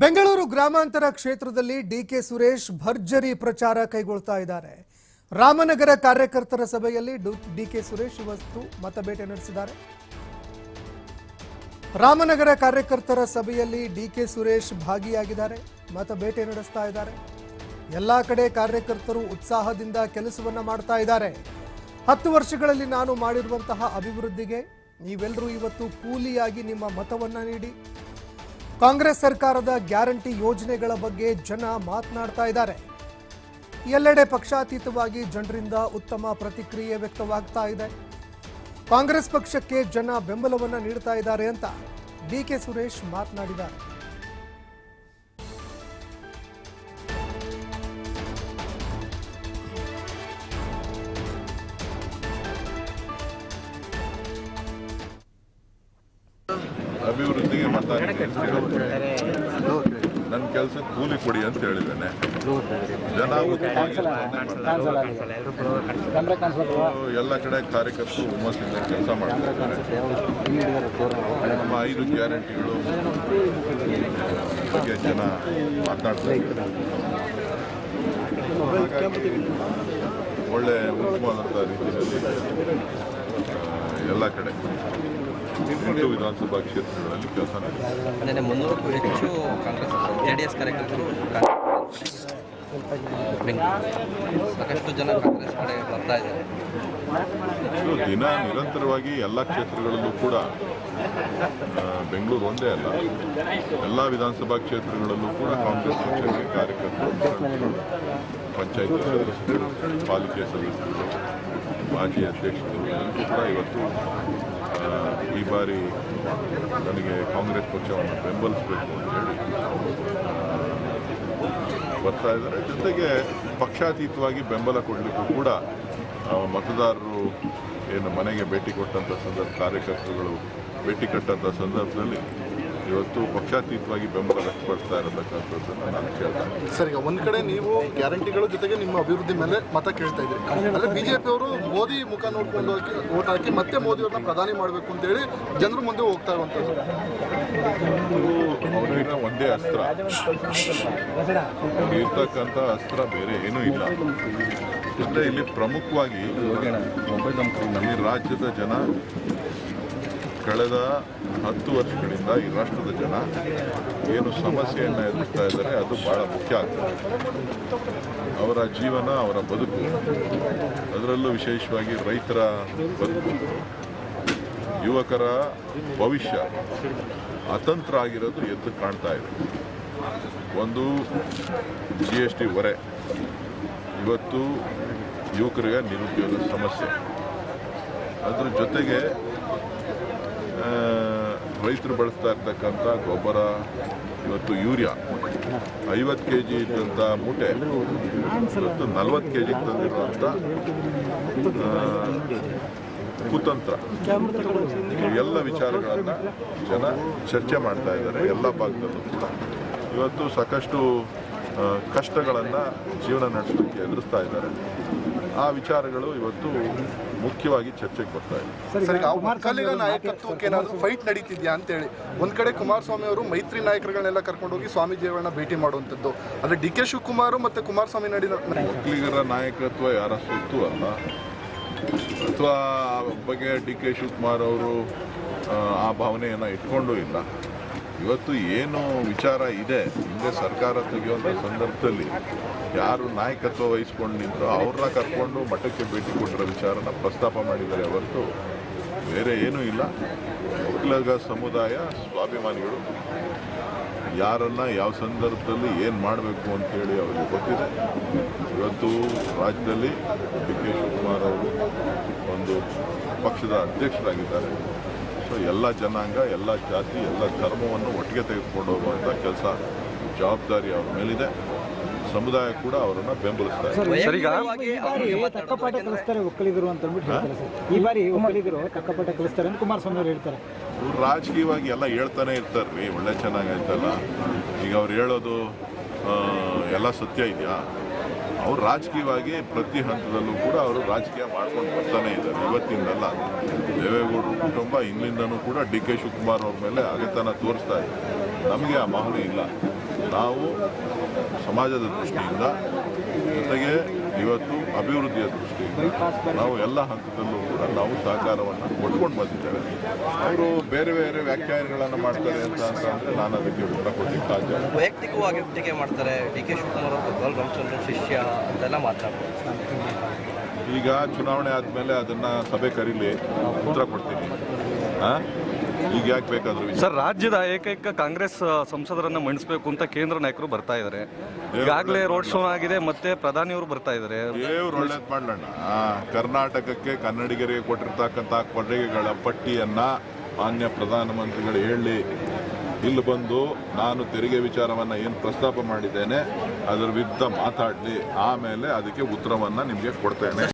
ಬೆಂಗಳೂರು ಗ್ರಾಮಾಂತರ ಕ್ಷೇತ್ರದಲ್ಲಿ ಡಿಕೆ ಸುರೇಶ್ ಭರ್ಜರಿ ಪ್ರಚಾರ ಕೈಗೊಳ್ತಾ ಇದ್ದಾರೆ. ರಾಮನಗರ ಕಾರ್ಯಕರ್ತರ ಸಭೆಯಲ್ಲಿ ಡಿಕೆ ಸುರೇಶ್ ಇವತ್ತು ಮತಬೇಟೆ ನಡೆಸಿದ್ದಾರೆ. ರಾಮನಗರ ಕಾರ್ಯಕರ್ತರ ಸಭೆಯಲ್ಲಿ ಡಿಕೆ ಸುರೇಶ್ ಭಾಗಿಯಾಗಿದ್ದಾರೆ. ಮತಬೇಟೆ ನಡೆಸ್ತಾ ಇದ್ದಾರೆ. ಎಲ್ಲ ಕಡೆ ಕಾರ್ಯಕರ್ತರು ಉತ್ಸಾಹದಿಂದ ಕೆಲಸವನ್ನ ಮಾಡ್ತಾ ಇದ್ದಾರೆ. ಹತ್ತು ವರ್ಷಗಳಲ್ಲಿ ನಾನು ಮಾಡಿರುವಂತಹ ಅಭಿವೃದ್ಧಿಗೆ ನೀವೆಲ್ಲರೂ ಇವತ್ತು ಕೂಲಿಯಾಗಿ ನಿಮ್ಮ ಮತವನ್ನ ನೀಡಿ ಕಾಂಗ್ರೆಸ್ ಸರ್ಕಾರದ ಗ್ಯಾರಂಟಿ ಯೋಜನೆಗಳ ಬಗ್ಗೆ ಜನ ಮಾತನಾಡ್ತಾ ಇದ್ದಾರೆ. ಎಲ್ಲೆಡೆ ಪಕ್ಷಾತೀತವಾಗಿ ಜನರಿಂದ ಉತ್ತಮ ಪ್ರತಿಕ್ರಿಯೆ ವ್ಯಕ್ತವಾಗ್ತಾ ಇದೆ. ಕಾಂಗ್ರೆಸ್ ಪಕ್ಷಕ್ಕೆ ಜನ ಬೆಂಬಲವನ್ನು ನೀಡ್ತಾ ಇದ್ದಾರೆ ಅಂತ ಡಿ ಕೆ ಸುರೇಶ್ ಮಾತನಾಡಿದ್ದಾರೆ. ಅಭಿವೃದ್ಧಿಗೆ ಮಾತಾಡ್ತಾರೆ ನನ್ನ ಕೆಲಸ ಕೂಲಿ ಕೊಡಿ ಅಂತ ಹೇಳಿದ್ದೇನೆ. ಜನ. ಎಲ್ಲ ಕಡೆ ಕಾರ್ಯಕರ್ತರು ಹುಮ್ಮಸ್ಸಿಂದ ಕೆಲಸ ಮಾಡ್ತಾರೆ ನಮ್ಮ ಐದು ಗ್ಯಾರಂಟಿಗಳು ಬಗ್ಗೆ ಜನ ಮಾತನಾಡ್ತಾರೆ ಒಳ್ಳೆ ಉತ್ತಮವಾದಂಥ ರೀತಿಯಲ್ಲಿ ಎಲ್ಲ ಕಡೆ. ಎಂಟು ವಿಧಾನಸಭಾ ಕ್ಷೇತ್ರಗಳಲ್ಲಿ ಕೆಲಸ ನಡೆಯುತ್ತೆ ಮುನ್ನೂರಕ್ಕೂ ಹೆಚ್ಚು ಕಾಂಗ್ರೆಸ್ ಜೆ ಡಿ ಎಸ್ ಕಾರ್ಯಕರ್ತರು ಸಾಕಷ್ಟು ಜನ ಕಾಂಗ್ರೆಸ್ ಕಡೆ ಬರ್ತಾ ಇದ್ದಾರೆ ದಿನ ನಿರಂತರವಾಗಿ ಎಲ್ಲ ಕ್ಷೇತ್ರಗಳಲ್ಲೂ ಕೂಡ ಬೆಂಗಳೂರು ಒಂದೇ ಅಲ್ಲ ಎಲ್ಲ ವಿಧಾನಸಭಾ ಕ್ಷೇತ್ರಗಳಲ್ಲೂ ಕೂಡ ಕಾಂಗ್ರೆಸ್ ಪಕ್ಷಕ್ಕೆ ಕಾರ್ಯಕರ್ತರು, ಪಂಚಾಯತ್ ಸದಸ್ಯರು, ಪಾಲಿಕೆ ಸದಸ್ಯರು, ಮಾಜಿ ಅಧ್ಯಕ್ಷರು ಕೂಡ ಇವತ್ತು ಈ ಬಾರಿ ನನಗೆ ಕಾಂಗ್ರೆಸ್ ಪಕ್ಷವನ್ನು ಬೆಂಬಲಿಸಬೇಕು ಅಂತ ಹೇಳಿ ಬರ್ತಾ ಇದ್ದಾರೆ. ಜೊತೆಗೆ ಪಕ್ಷಾತೀತವಾಗಿ ಬೆಂಬಲ ಕೊಡಲಿಕ್ಕೂ ಕೂಡ ಮತದಾರರು ಏನು ಮನೆಗೆ ಭೇಟಿ ಕೊಟ್ಟಂಥ ಸಂದರ್ಭ, ಕಾರ್ಯಕರ್ತರುಗಳು ಭೇಟಿ ಕಟ್ಟಂಥ ಸಂದರ್ಭದಲ್ಲಿ ಇವತ್ತು ಪಕ್ಷಾತೀತವಾಗಿ ಬೆಂಬಲ ವ್ಯಕ್ತಪಡಿಸ್ತಾ ಇರತಕ್ಕಂಥದ್ದನ್ನು ನಾನು ಕೇಳ್ತೇನೆ ಸರ್ ಈಗ ಒಂದ್ ಕಡೆ ನೀವು ಗ್ಯಾರಂಟಿಗಳ ಜೊತೆಗೆ ನಿಮ್ಮ ಅಭಿವೃದ್ಧಿ ಮೇಲೆ ಮತ ಕೇಳ್ತಾ ಇದ್ರಿ ಅಂದ್ರೆ ಬಿಜೆಪಿ ಅವರು ಮೋದಿ ಮುಖ ನೋಡ್ಕೊಂಡು ಹೋಗಿ ಓಟ್ ಹಾಕಿ ಮತ್ತೆ ಮೋದಿ ಅವ್ರನ್ನ ಪ್ರಧಾನಿ ಮಾಡಬೇಕು ಅಂತ ಹೇಳಿ ಜನರು ಮುಂದೆ ಹೋಗ್ತಾ ಇರುವಂಥದ್ದು. ಅವರಿಗಿನ ಒಂದೇ ಅಸ್ತ್ರ. ಇರ್ತಕ್ಕಂಥ ಅಸ್ತ್ರ ಬೇರೆ ಏನೂ ಇಲ್ಲ. ಇಲ್ಲಿ ಪ್ರಮುಖವಾಗಿ ನಮ್ಮ ರಾಜ್ಯದ ಜನ ಕಳೆದ ಹತ್ತು ವರ್ಷಗಳಿಂದ ಈ ರಾಷ್ಟ್ರದ ಜನ ಏನು ಸಮಸ್ಯೆಯನ್ನು ಎದುರಿಸ್ತಾ ಇದ್ದಾರೆ, ಅದು ಬಹಳ ಮುಖ್ಯ ಆಗ್ತದೆ. ಅವರ ಜೀವನ, ಅವರ ಬದುಕು, ಅದರಲ್ಲೂ ವಿಶೇಷವಾಗಿ ರೈತರ ಬದುಕು. ಯುವಕರ ಭವಿಷ್ಯ ಅತಂತ್ರ ಆಗಿರೋದು ಎದ್ದು ಕಾಣ್ತಾ ಇದೆ. ಒಂದು ಜಿ ಎಸ್ ಟಿ ಹೊರೆ. ಇವತ್ತು ಯುವಕರಿಗೆ ನಿರುದ್ಯೋಗ ಸಮಸ್ಯೆ. ಅದ್ರ ಜೊತೆಗೆ ರೈತರು ಬಳಸ್ತಾ ಇರ್ತಕ್ಕಂಥ ಗೊಬ್ಬರ, ಇವತ್ತು ಯೂರಿಯಾ. ಐವತ್ತು ಕೆ ಜಿ ಇದ್ದಂಥ ಮೂಟೆ, ಇವತ್ತು ನಲ್ವತ್ತು ಕೆ ಜಿಗೆ ತಂದಿರುವಂಥ ಕುತಂತ್ರ. ಎಲ್ಲ ವಿಚಾರಗಳನ್ನು ಜನ ಚರ್ಚೆ ಮಾಡ್ತಾ ಇದ್ದಾರೆ, ಎಲ್ಲ ಭಾಗದಲ್ಲೂ ಕೂಡ. ಇವತ್ತು ಸಾಕಷ್ಟು ಕಷ್ಟಗಳನ್ನು ಜೀವನ ನಡೆಸೋದಕ್ಕೆ ಎದುರಿಸ್ತಾ ಇದ್ದಾರೆ. ಆ ವಿಚಾರಗಳು ಇವತ್ತು ಮುಖ್ಯವಾಗಿ ಚರ್ಚೆಗೆ ಬರ್ತಾ ಇದೆ. ಸರ್ ಒಕ್ಕಲಿಗ ನಾಯಕತ್ವಕ್ಕೆ ಏನಾದರೂ ಫೈಟ್ ನಡೀತಿದ್ಯಾ ಅಂತ ಹೇಳಿ ಒಂದ್ ಕಡೆ ಕುಮಾರಸ್ವಾಮಿ ಅವರು ಮೈತ್ರಿ ನಾಯಕರುಗಳನ್ನೆಲ್ಲ ಕರ್ಕೊಂಡು ಹೋಗಿ ಸ್ವಾಮೀಜಿ ಅವರನ್ನ ಭೇಟಿ ಮಾಡುವಂಥದ್ದು. ಅಂದ್ರೆ ಡಿ ಕೆ ಶಿವಕುಮಾರ್ ಮತ್ತೆ ಕುಮಾರಸ್ವಾಮಿ ನಡಿನ ಒಕ್ಕಲಿಗರ ನಾಯಕತ್ವ ಯಾರ ಸುತ್ತು ಅಲ್ಲ. ಅಥವಾ ಬಗ್ಗೆ ಡಿ ಕೆ ಶಿವಕುಮಾರ್ ಅವರು ಆ ಭಾವನೆಯನ್ನು ಇಟ್ಕೊಂಡು ಇಲ್ಲ. ಇವತ್ತು ಏನು ವಿಚಾರ ಇದೆ. ಹಿಂದೆ ಸರ್ಕಾರ ತೆಗೆಯುವಂಥ ಸಂದರ್ಭದಲ್ಲಿ ಯಾರು ನಾಯಕತ್ವ ವಹಿಸ್ಕೊಂಡು ನಿಂತು ಅವ್ರನ್ನ ಕರ್ಕೊಂಡು ಮಠಕ್ಕೆ ಭೇಟಿ ಕೊಟ್ಟಿರೋ ವಿಚಾರನ ಪ್ರಸ್ತಾಪ ಮಾಡಿದ್ದಾರೆ ಹೊರತು ಬೇರೆ ಏನೂ ಇಲ್ಲ. ಒಕ್ಕಲಗ ಸಮುದಾಯ ಸ್ವಾಭಿಮಾನಿಗಳು ಯಾರನ್ನ ಯಾವ ಸಂದರ್ಭದಲ್ಲಿ ಏನು ಮಾಡಬೇಕು ಅಂತೇಳಿ ಅವರಿಗೆ ಗೊತ್ತಿದೆ. ಇವತ್ತು ರಾಜ್ಯದಲ್ಲಿ ಡಿ ಕೆ ಶಿವಕುಮಾರ್ ಅವರು ಒಂದು ಪಕ್ಷದ ಅಧ್ಯಕ್ಷರಾಗಿದ್ದಾರೆ. ಸೊ ಎಲ್ಲ ಜನಾಂಗ ಎಲ್ಲ ಜಾತಿ ಎಲ್ಲ ಧರ್ಮವನ್ನು ಒಟ್ಟಿಗೆ ತೆಗೆದುಕೊಂಡು ಹೋಗುವಂಥ ಕೆಲಸ ಜವಾಬ್ದಾರಿ ಅವ್ರ ಮೇಲಿದೆ. ಸಮುದಾಯ ಕೂಡ ಅವರನ್ನು ಬೆಂಬಲಿಸ್ತಾರೆ ಒಕ್ಕಲಿಗರು ಅಂತ ಅಂದ್ಬಿಟ್ಟು ಹೇಳ್ತಾರೆ ಸರ್. ಈ ಬಾರಿ ಒಕ್ಕಲಿಗರು ತಕ್ಕ ಪಾಠ ಕಲಿಸ್ತಾರೆ ಅಂತ ಕುಮಾರಸ್ವಾಮಿ ಅವರು ಹೇಳ್ತಾರೆ. ಇವ್ರು ರಾಜಕೀಯವಾಗಿ ಎಲ್ಲ ಹೇಳ್ತಾನೆ ಇರ್ತಾರ್ರಿ ಒಳ್ಳೆ ಚೆನ್ನಾಗೈತಲ್ಲ ಈಗ ಅವ್ರು ಹೇಳೋದು ಎಲ್ಲ ಸತ್ಯ ಇದೆಯಾ? ಅವ್ರು ರಾಜಕೀಯವಾಗಿ ಪ್ರತಿ ಹಂತದಲ್ಲೂ ಕೂಡ ಅವರು ರಾಜಕೀಯ ಮಾಡ್ಕೊಂಡು ಬರ್ತಾನೆ ಇದ್ದಾರೆ. ಇವತ್ತಿಂದಲ್ಲ. ದೇವೇಗೌಡರು ಕುಟುಂಬ ಹಿಂದಿಂದನೂ ಕೂಡ ಡಿ ಕೆ ಶಿವಕುಮಾರ್ ಅವ್ರ ಮೇಲೆ ಅಗತ್ಯನ ತೋರಿಸ್ತಾ ಇದೆ. ನಮಗೆ ಆ ಮಾಹುಲಿ ಇಲ್ಲ. ನಾವು ಸಮಾಜದ ದೃಷ್ಟಿಯಿಂದ ಜೊತೆಗೆ ಇವತ್ತು ಅಭಿವೃದ್ಧಿಯ ದೃಷ್ಟಿಯಿಂದ ನಾವು ಎಲ್ಲ ಹಂತದಲ್ಲೂ ಕೂಡ ನಾವು ಸಹಕಾರವನ್ನು ಕೊಟ್ಕೊಂಡು ಬಂದಿದ್ದೇವೆ. ಅವರು ಬೇರೆ ಬೇರೆ ವ್ಯಾಖ್ಯಾನಗಳನ್ನು ಮಾಡ್ತಾರೆ ಅಂತ ಅಂತ ಅಂದರೆ ನಾನು ಅದಕ್ಕೆ ಉತ್ತರ ಕೊಡಲಿಕ್ಕೆ ಸಾಧ್ಯ ವೈಯಕ್ತಿಕವಾಗಿ ಟೀಕೆ ಮಾಡ್ತಾರೆ ಡಿ ಕೆ ಶಿವಕುಮಾರ್ ಅವರು ರಾಮಚಂದ್ರ ಶಿಷ್ಯ ಅಂತೆಲ್ಲ ಮಾತಾಡ್ತಾರೆ. ಈಗ ಚುನಾವಣೆ ಆದಮೇಲೆ ಅದನ್ನು ಸಭೆ ಕರೀಲಿ ಉತ್ತರ ಕೊಡ್ತೀನಿ. ಹಾಂ ಈಗ ಯಾಕೆ ಬೇಕಾದರೂ ಸರ್ ರಾಜ್ಯದ ಏಕೈಕ ಕಾಂಗ್ರೆಸ್ ಸಂಸದರನ್ನು ಮಂಡಿಸಬೇಕು ಅಂತ ಕೇಂದ್ರ ನಾಯಕರು ಬರ್ತಾ ಇದ್ದಾರೆ ಈಗಾಗಲೇ ರೋಡ್ ಶೋ ಆಗಿದೆ ಮತ್ತೆ ಪ್ರಧಾನಿಯವರು ಬರ್ತಾ ಇದ್ದಾರೆ ದೇವ್ರು ಒಳ್ಳೇದು ಮಾಡ್ಲಣ್ಣ. ಕರ್ನಾಟಕಕ್ಕೆ ಕನ್ನಡಿಗರಿಗೆ ಕೊಟ್ಟಿರ್ತಕ್ಕಂಥ ಕೊಡುಗೆಗಳ ಪಟ್ಟಿಯನ್ನ ಮಾನ್ಯ ಪ್ರಧಾನಮಂತ್ರಿಗಳು ಹೇಳಿ ಇಲ್ಲಿ ಬಂದು ನಾನು ತೆರಿಗೆ ವಿಚಾರವನ್ನು ಏನು ಪ್ರಸ್ತಾಪ ಮಾಡಿದ್ದೇನೆ ಅದರ ವಿರುದ್ಧ ಮಾತಾಡಲಿ. ಆಮೇಲೆ ಅದಕ್ಕೆ ಉತ್ತರವನ್ನು ನಿಮಗೆ ಕೊಡ್ತೇನೆ.